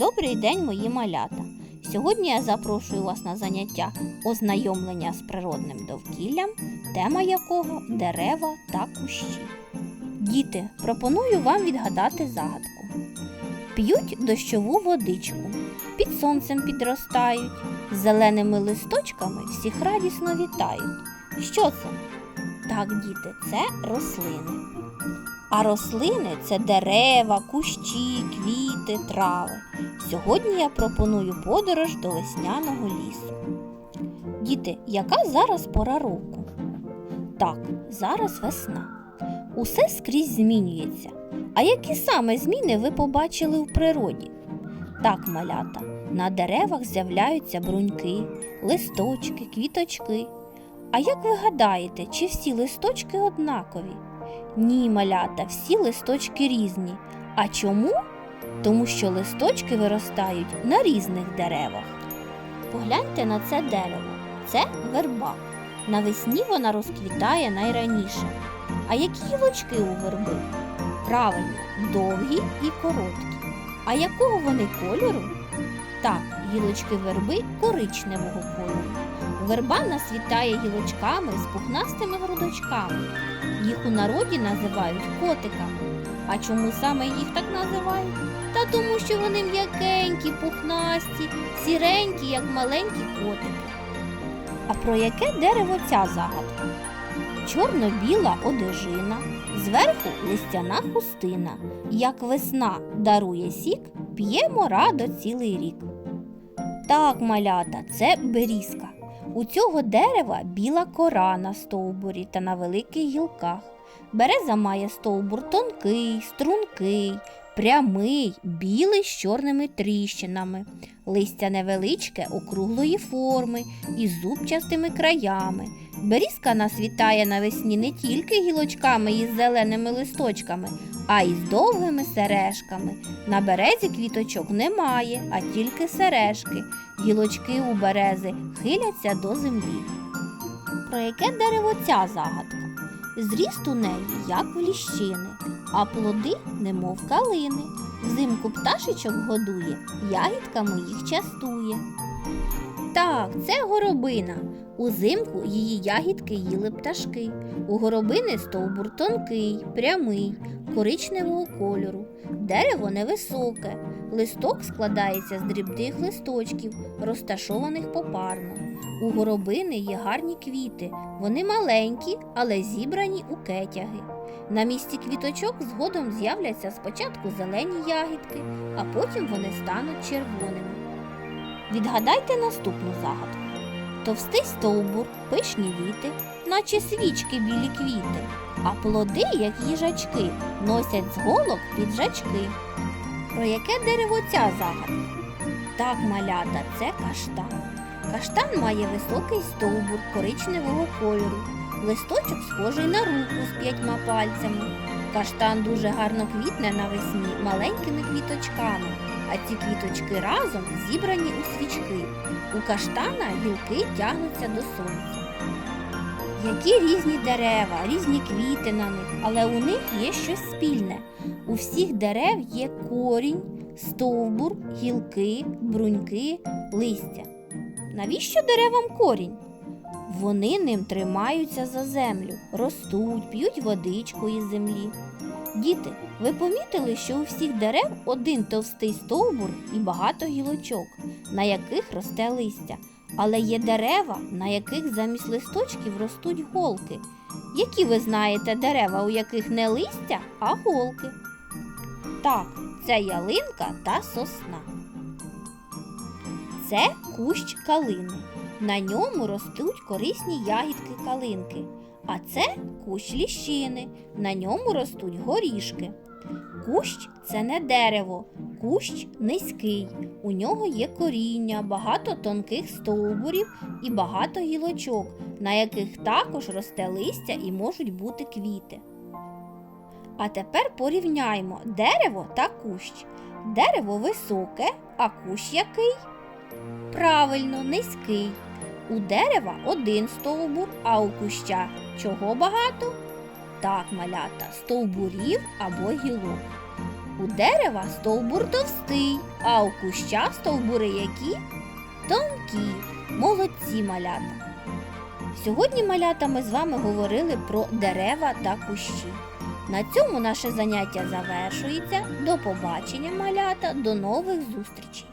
Добрий день, мої малята! Сьогодні я запрошую вас на заняття ознайомлення з природним довкіллям, тема якого дерева та кущі. Діти, пропоную вам відгадати загадку. П'ють дощову водичку, під сонцем підростають, зеленими листочками всіх радісно вітають. Що це? Так, діти, це рослини. А рослини це дерева, кущі, квіти, трави. Сьогодні я пропоную подорож до весняного лісу. Діти, яка зараз пора року? Так, зараз весна. Усе скрізь змінюється. А які саме зміни ви побачили в природі? Так, малята, на деревах з'являються бруньки, листочки, квіточки. А як ви гадаєте, чи всі листочки однакові? Ні, малята, всі листочки різні. А чому? Тому що листочки виростають на різних деревах. Погляньте на це дерево. Це верба. Навесні вона розквітає найраніше. А які гілочки у верби? Правильно, довгі і короткі. А якого вони кольору? Так, гілочки верби коричневого кольору. Верба насвітає гілочками з пухнастими грудочками. Їх у народі називають котиками. А чому саме їх так називають? Та тому, що вони м'якенькі, пухнасті, сіренькі, як маленькі котики. А про яке дерево ця загадка? Чорно-біла одежина, зверху листяна хустина. Як весна дарує сік, п'ємо радо цілий рік. Так, малята, це берізка. У цього дерева біла кора на стовбурі та на великих гілках. Береза має стовбур тонкий, стрункий, прямий, білий з чорними тріщинами, листя невеличке округлої форми із зубчастими краями. Берізка насвітає навесні не тільки гілочками із зеленими листочками, а й з довгими сережками. На березі квіточок немає, а тільки сережки. Гілочки у берези хиляться до землі. Про яке дерево ця загадка? Зріст у неї, як в ліщини, а плоди, немов калини. Взимку пташечок годує, ягідками їх частує. Так, це горобина. Узимку її ягідки їли пташки. У горобини стовбур тонкий, прямий, коричневого кольору. Дерево невисоке. Листок складається з дрібних листочків, розташованих попарно. У горобини є гарні квіти. Вони маленькі, але зібрані у кетяги. На місці квіточок згодом з'являться спочатку зелені ягідки, а потім вони стануть червоними. Відгадайте наступну загадку. Товстий стовбур, пишні віти, наче свічки білі квіти, а плоди, як їжачки, носять з голок піджачки. Про яке дерево ця загадка? Так, малята, це каштан. Каштан має високий стовбур коричневого кольору, листочок схожий на руку з п'ятьма пальцями. Каштан дуже гарно квітне навесні маленькими квіточками, а ці квіточки разом зібрані у свічки. У каштана гілки тягнуться до сонця. Які різні дерева, різні квіти на них, але у них є щось спільне. У всіх дерев є корінь, стовбур, гілки, бруньки, листя. Навіщо деревам корінь? Вони ним тримаються за землю, ростуть, п'ють водичку із землі. Діти, ви помітили, що у всіх дерев один товстий стовбур і багато гілочок, на яких росте листя, але є дерева, на яких замість листочків ростуть голки. Які ви знаєте дерева, у яких не листя, а голки? Так, це ялинка та сосна. Це кущ калини. На ньому ростуть корисні ягідки калинки. А це кущ ліщини. На ньому ростуть горішки. Кущ це не дерево, кущ низький. У нього є коріння, багато тонких стовбурів і багато гілочок, на яких також росте листя і можуть бути квіти. А тепер порівняймо дерево та кущ. Дерево високе, а кущ який? Правильно, низький. У дерева один стовбур, а у куща чого багато? Так, малята, стовбурів або гілок. У дерева стовбур товстий, а у куща стовбури які? Тонкі. Молодці малята. Сьогодні малята ми з вами говорили про дерева та кущі. На цьому наше заняття завершується. До побачення, малята, до нових зустрічей!